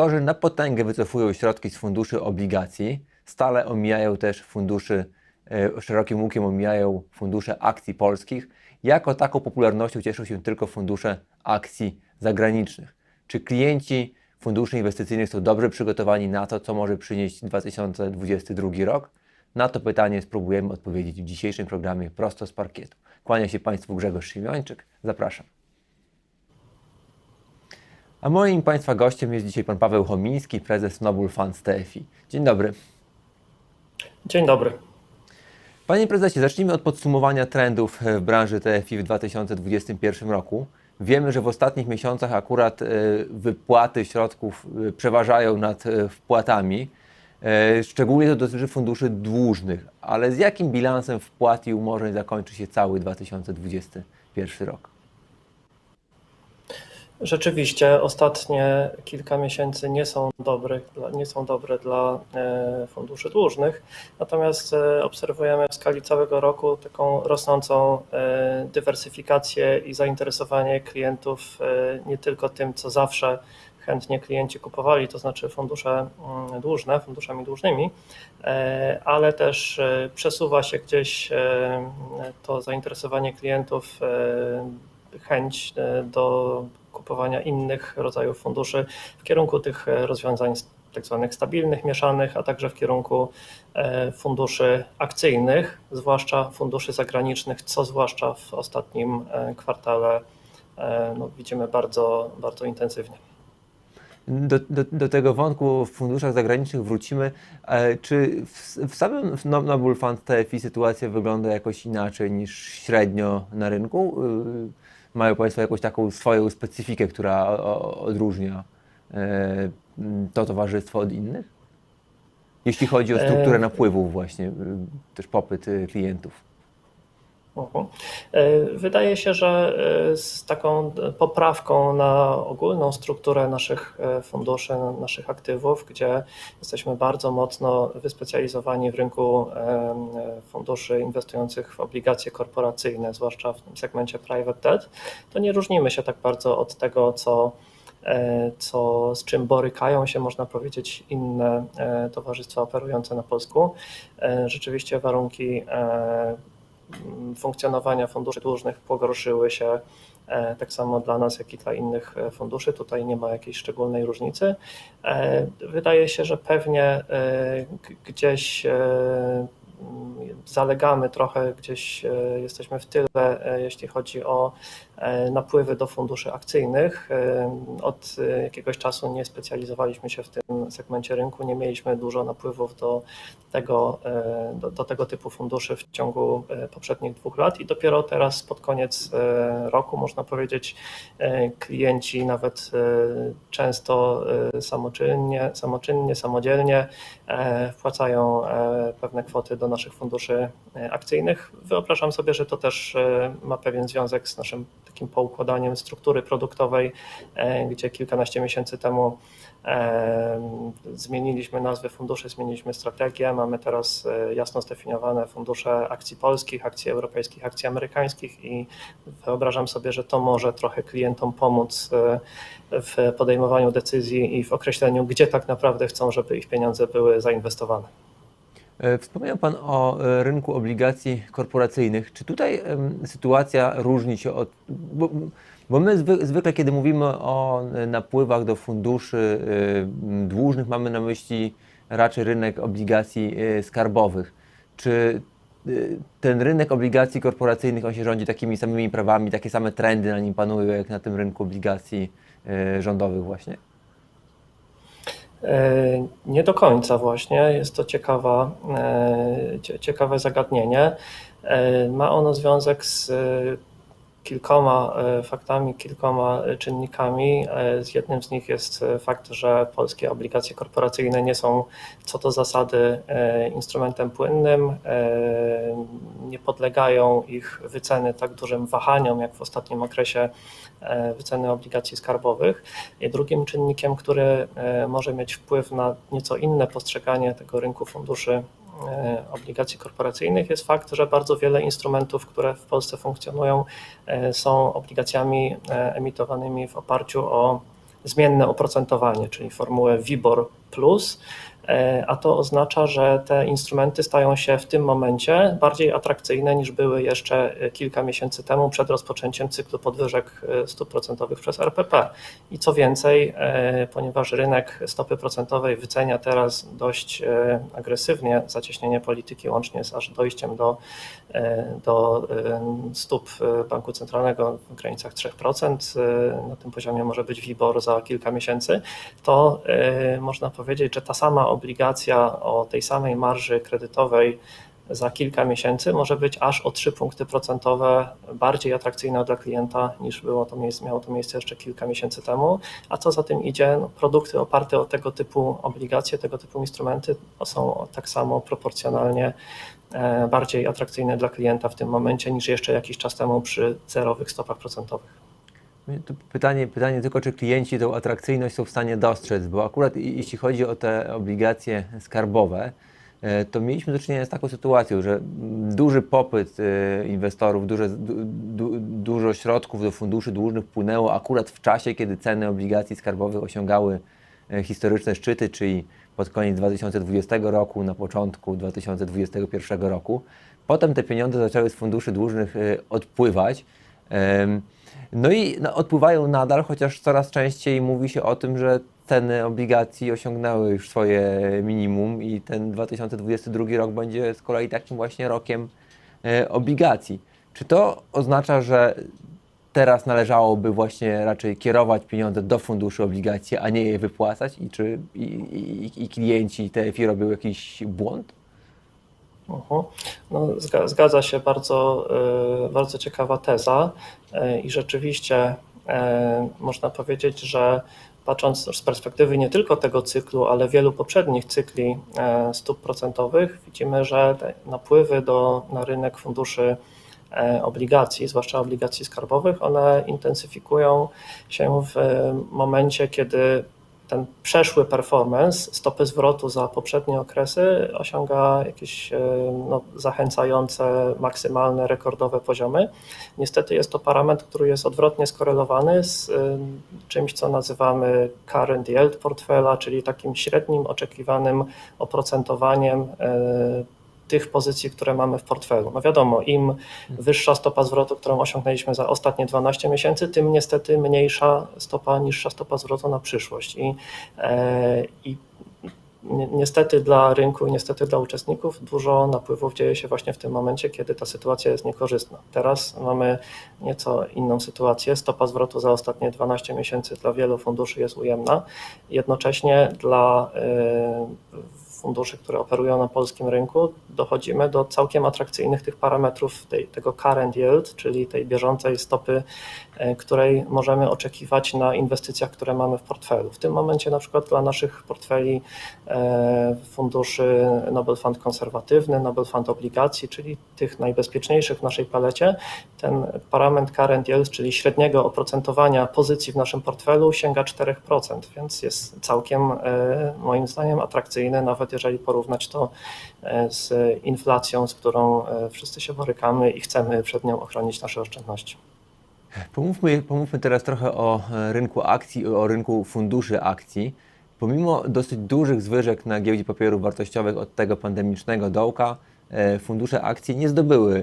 Inwestorzy na potęgę wycofują środki z funduszy obligacji, stale omijają też funduszy, e, szerokim łukiem omijają fundusze akcji polskich. Jako taką popularnością cieszą się tylko fundusze akcji zagranicznych. Czy klienci funduszy inwestycyjnych są dobrze przygotowani na to, co może przynieść 2022 rok? Na to pytanie spróbujemy odpowiedzieć w dzisiejszym programie prosto z parkietu. Kłania się Państwu Grzegorz Szymiończyk. Zapraszam. A moim Państwa gościem jest dzisiaj Pan Paweł Chomiński, prezes Nobul Funds TFI. Dzień dobry. Dzień dobry. Panie prezesie, zacznijmy od podsumowania trendów w branży TFI w 2021 roku. Wiemy, że w ostatnich miesiącach akurat e, wypłaty środków e, przeważają nad e, wpłatami. Szczególnie to dotyczy funduszy dłużnych, ale z jakim bilansem wpłat i umorzeń zakończy się cały 2021 rok? Rzeczywiście ostatnie kilka miesięcy nie są dobre, dla- nie są dobre dla e, funduszy dłużnych, natomiast e, obserwujemy w skali całego roku taką rosnącą e, dywersyfikację i zainteresowanie klientów nie tylko tym, co zawsze chętnie klienci kupowali, to znaczy fundusze mm, dłużne, funduszami dłużnymi, ale też przesuwa się gdzieś to zainteresowanie klientów, chęć do kupowania innych rodzajów funduszy w kierunku tych e, rozwiązań tak zwanych stabilnych, mieszanych, a także w kierunku e, funduszy akcyjnych, zwłaszcza funduszy zagranicznych, co zwłaszcza w ostatnim e, kwartale no, widzimy bardzo, bardzo intensywnie. Do, do, do tego wątku w funduszach zagranicznych wrócimy. Czy w, w samym No- Noble Fund TFI sytuacja wygląda jakoś inaczej niż średnio na rynku? Mają Państwo jakąś taką swoją specyfikę, która odróżnia e, to towarzystwo od innych? Jeśli chodzi o strukturę E, napływów właśnie, y, też popyt klientów. E, Wydaje się, że e, z taką poprawką na ogólną strukturę naszych e, funduszy, naszych aktywów, gdzie jesteśmy bardzo mocno wyspecjalizowani w rynku funduszy inwestujących w obligacje korporacyjne, zwłaszcza w segmencie private debt, to nie różnimy się tak bardzo od tego, co co, z czym borykają się, można powiedzieć, inne towarzystwa operujące na Polsku. Rzeczywiście warunki funkcjonowania funduszy dłużnych pogorszyły się e, tak samo dla nas, jak i dla innych e, funduszy. Tutaj nie ma jakiejś szczególnej różnicy. E, Wydaje się, że pewnie gdzieś zalegamy trochę, gdzieś jesteśmy w tyle, jeśli chodzi o napływy do funduszy akcyjnych. E, Od e, jakiegoś czasu nie specjalizowaliśmy się w tym segmencie rynku, nie mieliśmy dużo napływów do tego, e, do, do tego typu funduszy w ciągu e, poprzednich dwóch lat i dopiero teraz pod koniec e, roku można powiedzieć e, klienci nawet e, często e, samoczynnie, samoczynnie, samodzielnie e, wpłacają e, pewne kwoty do naszych funduszy e, akcyjnych. Wyobrażam sobie, że to też e, ma pewien związek z naszym takim poukładaniem struktury produktowej, e, gdzie kilkanaście miesięcy temu e, zmieniliśmy nazwy funduszy, zmieniliśmy strategię. Mamy teraz e, jasno zdefiniowane fundusze akcji polskich, akcji europejskich, akcji amerykańskich i wyobrażam sobie, że to może trochę klientom pomóc w podejmowaniu decyzji i w określeniu, gdzie tak naprawdę chcą, żeby ich pieniądze były zainwestowane. E, Wspomniał Pan o e, rynku obligacji korporacyjnych. Czy tutaj sytuacja różni się od. Bo, bo my zwy, zwykle, kiedy mówimy o e, napływach do funduszy dłużnych, mamy na myśli raczej rynek obligacji skarbowych. Czy ten rynek obligacji korporacyjnych on się rządzi takimi samymi prawami, takie same trendy na nim panują, jak na tym rynku obligacji rządowych, właśnie? E, Nie do końca właśnie. Jest to ciekawa, e, cie- ciekawe zagadnienie. E, Ma ono związek z kilkoma e, faktami, kilkoma e, czynnikami. E, Z jednym z nich jest fakt, że polskie obligacje korporacyjne nie są co do zasady instrumentem płynnym. Nie podlegają ich wyceny tak dużym wahaniom, jak w ostatnim okresie wyceny obligacji skarbowych. I drugim czynnikiem, który może mieć wpływ na nieco inne postrzeganie tego rynku funduszy obligacji korporacyjnych jest fakt, że bardzo wiele instrumentów, które w Polsce funkcjonują, e, są obligacjami e, emitowanymi w oparciu o zmienne oprocentowanie, czyli formułę WIBOR plus, e, a to oznacza, że te instrumenty stają się w tym momencie bardziej atrakcyjne niż były jeszcze e, kilka miesięcy temu przed rozpoczęciem cyklu podwyżek e, stóp procentowych przez RPP. I co więcej, e, ponieważ rynek stopy procentowej wycenia teraz dość e, agresywnie zacieśnienie polityki łącznie z aż dojściem do, e, do e, stóp e, Banku Centralnego w granicach 3%, e, na tym poziomie może być WIBOR za kilka miesięcy, to e, można powiedzieć, że ta sama obligacja o tej samej marży kredytowej za kilka miesięcy może być aż o 3 punkty procentowe bardziej atrakcyjna dla klienta niż było to miejsce, miało to miejsce jeszcze kilka miesięcy temu. A co za tym idzie, no, produkty oparte o tego typu obligacje, tego typu instrumenty są tak samo proporcjonalnie e, bardziej atrakcyjne dla klienta w tym momencie niż jeszcze jakiś czas temu przy zerowych stopach procentowych. Pytanie, pytanie tylko, czy klienci tą atrakcyjność są w stanie dostrzec, bo akurat jeśli chodzi o te obligacje skarbowe, e, to mieliśmy do czynienia z taką sytuacją, że duży popyt e, inwestorów, duże, du, du, dużo środków do funduszy dłużnych płynęło akurat w czasie, kiedy ceny obligacji skarbowych osiągały e, historyczne szczyty, czyli pod koniec 2020 roku, na początku 2021 roku. Potem te pieniądze zaczęły z funduszy dłużnych odpływać. No i no, odpływają nadal, chociaż coraz częściej mówi się o tym, że ceny obligacji osiągnęły już swoje minimum i ten 2022 rok będzie z kolei takim właśnie rokiem e, obligacji. Czy to oznacza, że teraz należałoby właśnie raczej kierować pieniądze do funduszy obligacji, a nie je wypłacać i czy i, i, i klienci TFI robią jakiś błąd? No, zga- zgadza się, bardzo, y, bardzo ciekawa teza. Y, i rzeczywiście y, można powiedzieć, że patrząc z perspektywy nie tylko tego cyklu, ale wielu poprzednich cykli stóp procentowych, widzimy, że napływy do, na rynek funduszy obligacji, zwłaszcza obligacji skarbowych, one intensyfikują się w momencie, kiedy ten przeszły performance stopy zwrotu za poprzednie okresy osiąga jakieś e, no, zachęcające, maksymalne, rekordowe poziomy. Niestety jest to parametr, który jest odwrotnie skorelowany z e, czymś, co nazywamy current yield portfela, czyli takim średnim oczekiwanym oprocentowaniem e, tych pozycji, które mamy w portfelu. No wiadomo, im wyższa stopa zwrotu, którą osiągnęliśmy za ostatnie 12 miesięcy, tym niestety mniejsza stopa, niższa stopa zwrotu na przyszłość. I, e, i ni- niestety dla rynku i niestety dla uczestników dużo napływów dzieje się właśnie w tym momencie, kiedy ta sytuacja jest niekorzystna. Teraz mamy nieco inną sytuację. Stopa zwrotu za ostatnie 12 miesięcy dla wielu funduszy jest ujemna. Jednocześnie dla e, funduszy, które operują na polskim rynku, dochodzimy do całkiem atrakcyjnych tych parametrów tej, tego current yield, czyli tej bieżącej stopy, której możemy oczekiwać na inwestycjach, które mamy w portfelu. W tym momencie na przykład dla naszych portfeli e, funduszy Nobel Fund konserwatywny, Nobel Fund obligacji, czyli tych najbezpieczniejszych w naszej palecie, ten parametr current yield, czyli średniego oprocentowania pozycji w naszym portfelu sięga 4%, więc jest całkiem e, moim zdaniem atrakcyjny, nawet jeżeli porównać to e, z inflacją, z którą e, wszyscy się borykamy i chcemy przed nią ochronić nasze oszczędności. Pomówmy, pomówmy teraz trochę o e, rynku akcji, o rynku funduszy akcji. Pomimo dosyć dużych zwyżek na giełdzie papierów wartościowych od tego pandemicznego dołka, e, fundusze akcji nie zdobyły e,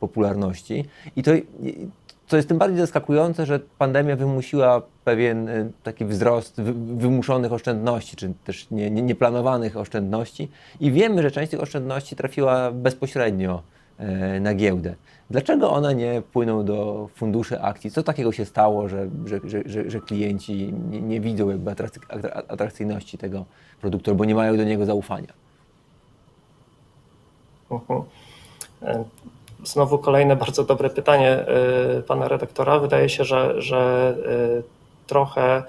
popularności. I to, co jest tym bardziej zaskakujące, że pandemia wymusiła pewien taki wzrost wy- wymuszonych oszczędności, czy też nie- nie- nieplanowanych oszczędności. I wiemy, że część tych oszczędności trafiła bezpośrednio na giełdę. Dlaczego one nie płyną do funduszy akcji? Co takiego się stało, że, że, że, że, klienci nie, nie widzą jakby atrakcy, atra- atrakcyjności tego produktu albo nie mają do niego zaufania? Mhm. E, Znowu kolejne bardzo dobre pytanie e, pana redaktora. Wydaje się, że, że e, trochę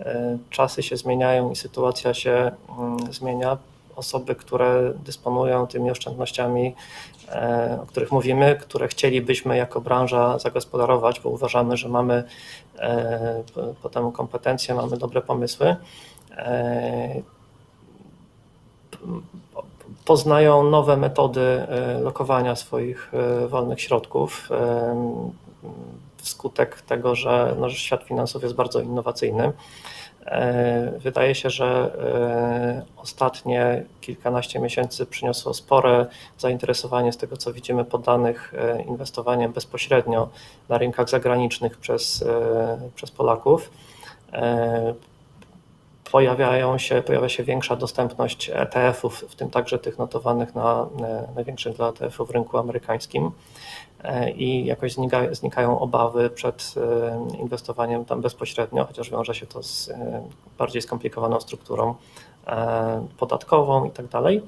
e, czasy się zmieniają i sytuacja się mm, zmienia. Osoby, które dysponują tymi oszczędnościami, e, o których mówimy, które chcielibyśmy jako branża zagospodarować, bo uważamy, że mamy e, po- potem kompetencje, mamy dobre pomysły. e, poznają nowe metody lokowania swoich wolnych środków. Wskutek tego, że, no, świat finansów jest bardzo innowacyjny. E, Wydaje się, że e, ostatnie kilkanaście miesięcy przyniosło spore zainteresowanie z tego, co widzimy po danych e, inwestowaniem bezpośrednio na rynkach zagranicznych przez, przez Polaków. Pojawiają się, pojawia się większa dostępność ETF-ów, w tym także tych notowanych na największych dla ETF-ów rynku amerykańskim i jakoś znika, znikają obawy przed e, inwestowaniem tam bezpośrednio, chociaż wiąże się to z e, bardziej skomplikowaną strukturą e, podatkową i tak dalej.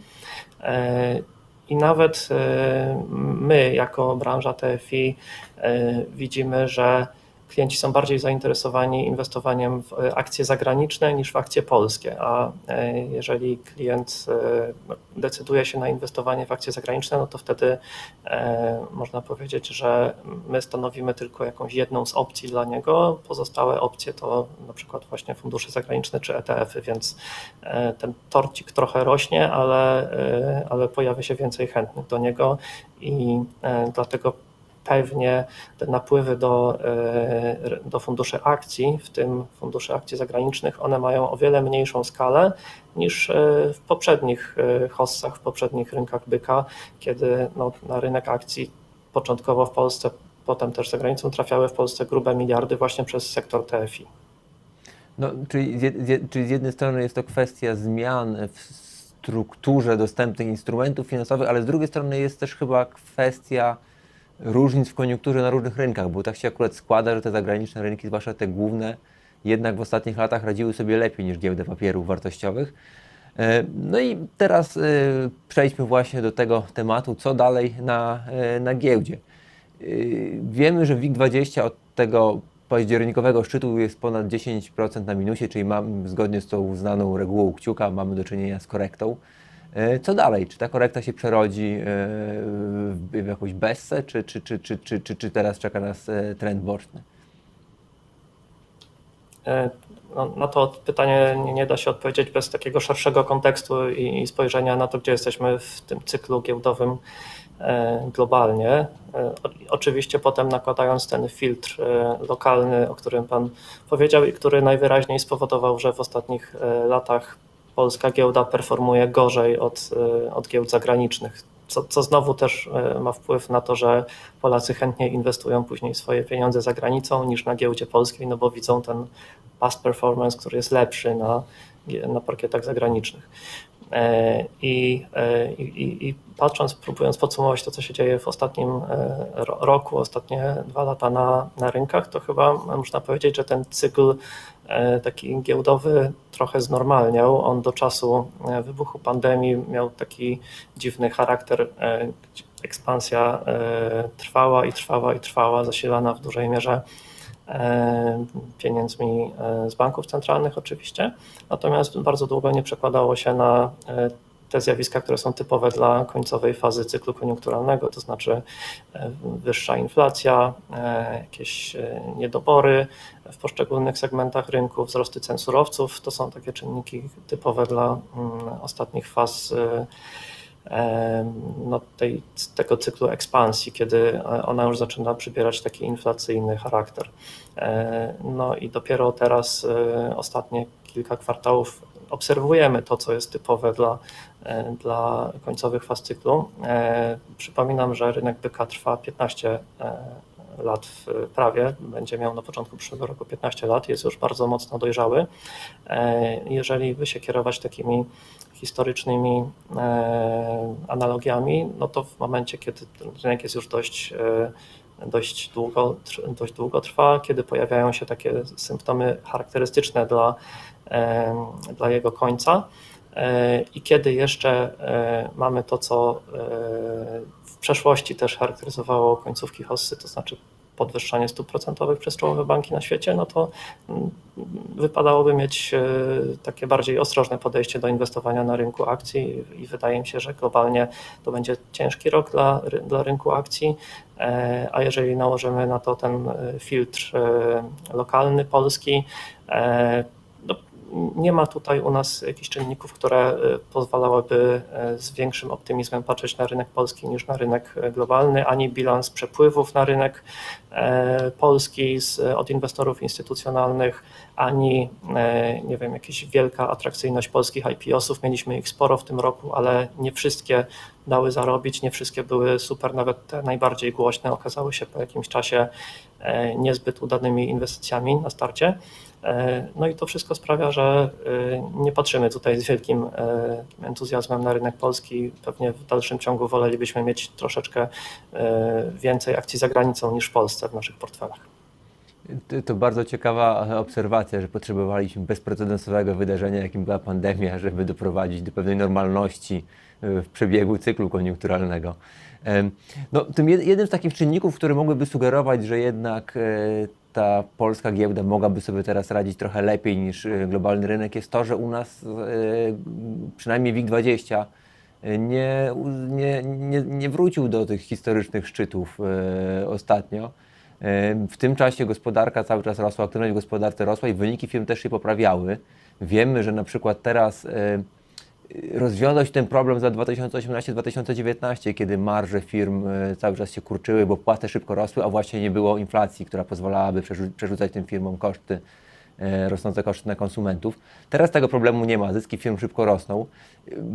E, I nawet e, my, jako branża TFI, e, widzimy, że klienci są bardziej zainteresowani inwestowaniem w e, akcje zagraniczne niż w akcje polskie, a e, jeżeli klient e, no, decyduje się na inwestowanie w akcje zagraniczne, no to wtedy można powiedzieć, że my stanowimy tylko jakąś jedną z opcji dla niego, pozostałe opcje to na przykład właśnie fundusze zagraniczne czy ETF-y, więc ten torcik trochę rośnie, ale, ale pojawia się więcej chętnych do niego i dlatego pewnie te napływy do, e, do funduszy akcji, w tym funduszy akcji zagranicznych, one mają o wiele mniejszą skalę niż e, w poprzednich e, hossach, w poprzednich rynkach byka, kiedy no, na rynek akcji początkowo w Polsce, potem też za granicą trafiały w Polsce grube miliardy właśnie przez sektor TFI. No, czyli, z, czyli z jednej strony jest to kwestia zmian w strukturze dostępnych instrumentów finansowych, ale z drugiej strony jest też chyba kwestia różnic w koniunkturze na różnych rynkach, bo tak się akurat składa, że te zagraniczne rynki, zwłaszcza te główne, jednak w ostatnich latach radziły sobie lepiej niż giełdy papierów wartościowych. E, No i teraz e, przejdźmy właśnie do tego tematu, co dalej na, e, na giełdzie. Wiemy, że WIG20 od tego październikowego szczytu jest ponad 10% na minusie, czyli mam, zgodnie z tą znaną regułą kciuka mamy do czynienia z korektą. Yy, Co dalej? Czy ta korekta się przerodzi yy, w jakąś bessę, czy, czy, czy, czy, czy, czy, czy teraz czeka nas yy, trend boczny? E, No, na to pytanie nie, da się odpowiedzieć bez takiego szerszego kontekstu i, spojrzenia na to, gdzie jesteśmy w tym cyklu giełdowym e, globalnie. E, Oczywiście potem nakładając ten filtr e, lokalny, o którym Pan powiedział i który najwyraźniej spowodował, że w ostatnich e, latach polska giełda performuje gorzej od, e, od giełd zagranicznych. Co, co znowu też e, ma wpływ na to, że Polacy chętniej inwestują później swoje pieniądze za granicą niż na giełdzie polskiej, no bo widzą ten past performance, który jest lepszy na, na parkietach zagranicznych. E, I, e, i, i- I patrząc, próbując podsumować to, co się dzieje w ostatnim e, ro- roku, ostatnie dwa lata na, na rynkach, to chyba można powiedzieć, że ten cykl taki giełdowy trochę znormalniał. On do czasu wybuchu pandemii miał taki dziwny charakter, ekspansja trwała i trwała i trwała, zasilana w dużej mierze pieniędzmi e, z banków centralnych oczywiście, natomiast bardzo długo nie przekładało się na e, te zjawiska, które są typowe dla końcowej fazy cyklu koniunkturalnego, to znaczy e, wyższa inflacja, e, jakieś e, niedobory w poszczególnych segmentach rynku, wzrosty cen surowców. To są takie czynniki typowe dla mm, ostatnich faz e, no, tej, tego cyklu ekspansji, kiedy e, ona już zaczyna przybierać taki inflacyjny charakter. E, No i dopiero teraz e, ostatnie kilka kwartałów obserwujemy to, co jest typowe dla, dla końcowych faz cyklu. Przypominam, że rynek byka trwa 15 e, lat w prawie, będzie miał na początku przyszłego roku 15 lat, jest już bardzo mocno dojrzały. Jeżeli by się kierować takimi historycznymi e, analogiami, no to w momencie, kiedy rynek jest już dość, e, dość, długo, dość długo trwa, kiedy pojawiają się takie symptomy charakterystyczne dla, e, dla jego końca i kiedy jeszcze mamy to, co w przeszłości też charakteryzowało końcówki hossy, to znaczy podwyższanie stóp procentowych przez czołowe banki na świecie, no to mm, wypadałoby mieć e, takie bardziej ostrożne podejście do inwestowania na rynku akcji i wydaje mi się, że globalnie to będzie ciężki rok dla, dla rynku akcji, e, a jeżeli nałożymy na to ten e, filtr lokalny, polski, nie ma tutaj u nas jakichś czynników, które e, pozwalałyby e, z większym optymizmem patrzeć na rynek polski niż na rynek globalny, ani bilans przepływów na rynek e, polski z, od inwestorów instytucjonalnych, ani nie wiem, jakaś wielka atrakcyjność polskich IPO-sów. Mieliśmy ich sporo w tym roku, ale nie wszystkie dały zarobić, nie wszystkie były super, nawet te najbardziej głośne okazały się po jakimś czasie niezbyt udanymi inwestycjami na starcie. E, No i to wszystko sprawia, że e, nie patrzymy tutaj z wielkim e, entuzjazmem na rynek polski. Pewnie w dalszym ciągu wolelibyśmy mieć troszeczkę więcej akcji za granicą niż w Polsce w naszych portfelach. To, bardzo ciekawa obserwacja, że potrzebowaliśmy bezprecedensowego wydarzenia, jakim była pandemia, żeby doprowadzić do pewnej normalności w przebiegu cyklu koniunkturalnego. No, tym jed- jednym z takich czynników, które mogłyby sugerować, że jednak ta polska giełda mogłaby sobie teraz radzić trochę lepiej niż e, globalny rynek, jest to, że u nas e, przynajmniej WIG20 e, nie, nie, nie, nie wrócił do tych historycznych szczytów ostatnio. W tym czasie gospodarka cały czas rosła, aktywność w gospodarce rosła i wyniki firm też się poprawiały. Wiemy, że na przykład teraz rozwiązał się ten problem za 2018-2019, kiedy marże firm e, cały czas się kurczyły, bo płace szybko rosły, a właśnie nie było inflacji, która pozwalałaby przerzu- przerzucać tym firmom koszty, e, rosnące koszty na konsumentów. Teraz tego problemu nie ma, zyski firm szybko rosną.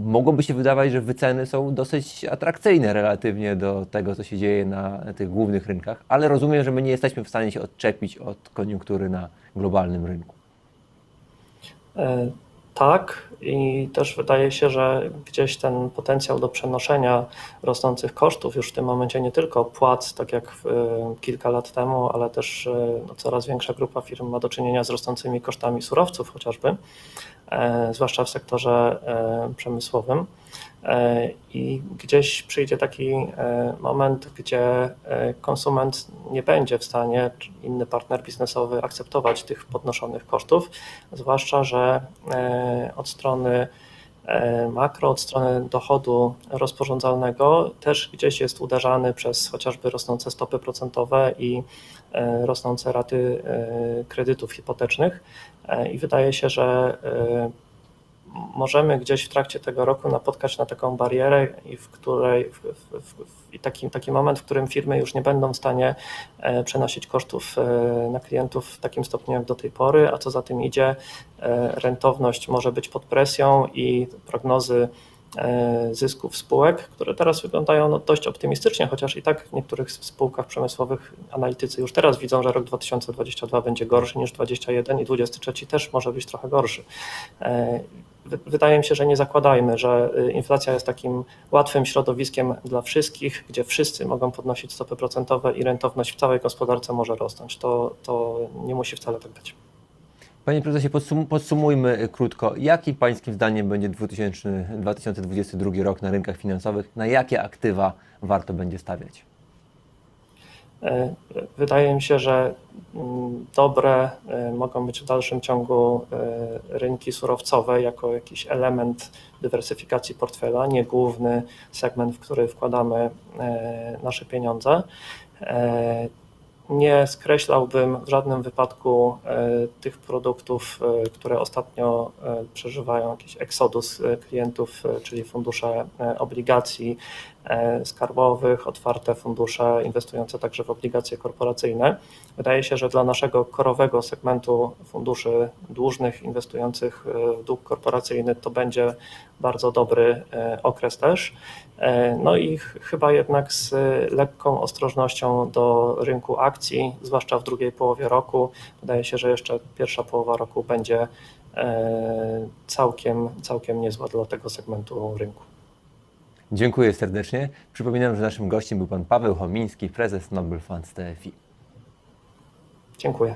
Mogłoby się wydawać, że wyceny są dosyć atrakcyjne relatywnie do tego, co się dzieje na tych głównych rynkach, ale rozumiem, że my nie jesteśmy w stanie się odczepić od koniunktury na globalnym rynku. E, Tak, i też wydaje się, że gdzieś ten potencjał do przenoszenia rosnących kosztów już w tym momencie nie tylko płac, tak jak e, kilka lat temu, ale też e, no, coraz większa grupa firm ma do czynienia z rosnącymi kosztami surowców chociażby, e, zwłaszcza w sektorze e, przemysłowym. E, I gdzieś przyjdzie taki e, moment, gdzie e, konsument nie będzie w stanie, czy inny partner biznesowy akceptować tych podnoszonych kosztów, zwłaszcza, że od strony makro, od strony dochodu rozporządzalnego też gdzieś jest uderzany przez chociażby rosnące stopy procentowe i rosnące raty kredytów hipotecznych. I wydaje się, że możemy gdzieś w trakcie tego roku napotkać na taką barierę, i w której w, w, w, taki, taki moment, w którym firmy już nie będą w stanie e, przenosić kosztów e, na klientów w takim stopniu jak do tej pory, a co za tym idzie, e, rentowność może być pod presją i prognozy zysków spółek, które teraz wyglądają no, dość optymistycznie, chociaż i tak w niektórych spółkach przemysłowych analitycy już teraz widzą, że rok 2022 będzie gorszy niż 2021 i 2023 też może być trochę gorszy. Wy- Wydaje mi się, że nie zakładajmy, że y, inflacja jest takim łatwym środowiskiem dla wszystkich, gdzie wszyscy mogą podnosić stopy procentowe i rentowność w całej gospodarce może rosnąć. To, to nie musi wcale tak być. Panie prezesie, podsum podsumujmy y, krótko. Jaki pańskim zdaniem będzie 2000, 2022 rok na rynkach finansowych? Na jakie aktywa warto będzie stawiać? E, Wydaje mi się, że mm, dobre e, mogą być w dalszym ciągu e, rynki surowcowe jako jakiś element dywersyfikacji portfela, nie główny segment, w który wkładamy nasze pieniądze. Nie skreślałbym w żadnym wypadku tych produktów, które ostatnio przeżywają jakiś eksodus klientów, czyli fundusze obligacji skarbowych, otwarte fundusze inwestujące także w obligacje korporacyjne. Wydaje się, że dla naszego korowego segmentu funduszy dłużnych inwestujących e, w dług korporacyjny to będzie bardzo dobry e, okres też. E, No i ch- chyba jednak z lekką ostrożnością do rynku akcji, zwłaszcza w drugiej połowie roku. Wydaje się, że jeszcze pierwsza połowa roku będzie e, całkiem, całkiem niezła dla tego segmentu rynku. Dziękuję serdecznie. Przypominam, że naszym gościem był pan Paweł Chomiński, prezes Nobel Funds TFI. Dziękuję.